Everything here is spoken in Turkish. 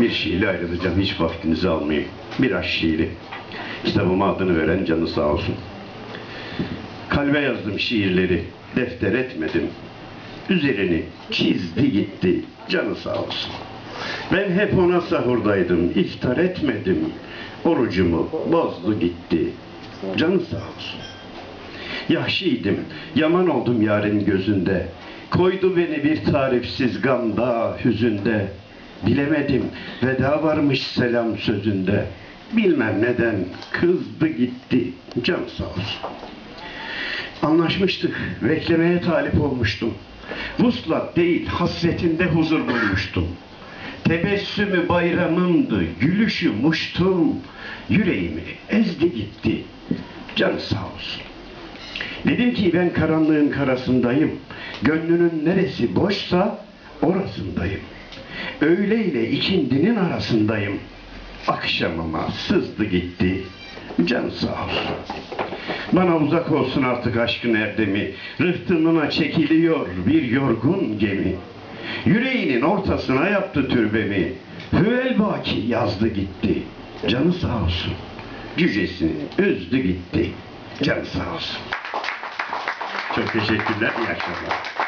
bir şiirle ayrılacağım. Hiç vaktinizi almayayım. Bir aşk şiiri. Kitabıma adını veren canı sağ olsun. Kalbe yazdım şiirleri, defter etmedim. Üzerini çizdi gitti, canı sağ olsun. Ben hep ona sahurdaydım, iftar etmedim. Orucumu bozdu gitti, canı sağ olsun. Yahşiydim, yaman oldum yarın gözünde. Koydu beni bir tarifsiz gamda, hüzünde. Bilemedim, veda varmış selam sözünde. Bilmem neden kızdı gitti, can sağ olsun. Anlaşmıştık, beklemeye talip olmuştum. Vuslat değil, hasretinde huzur bulmuştum. Tebessümü bayramımdı, gülüşü muştum. Yüreğimi ezdi gitti, can sağ olsun. Dedim ki ben karanlığın karasındayım. Gönlünün neresi boşsa orasındayım. Öğle ikindinin arasındayım. Akşamıma sızdı gitti. Can sağ olsun. Bana uzak olsun artık aşkın erdemi. Rıhtımına çekiliyor bir yorgun gemi. Yüreğinin ortasına yaptı türbemi. Hüvel baki yazdı gitti. Canı sağ olsun. Cücesini üzdü gitti. Canı sağ olsun. Çok teşekkürler. İyi akşamlar.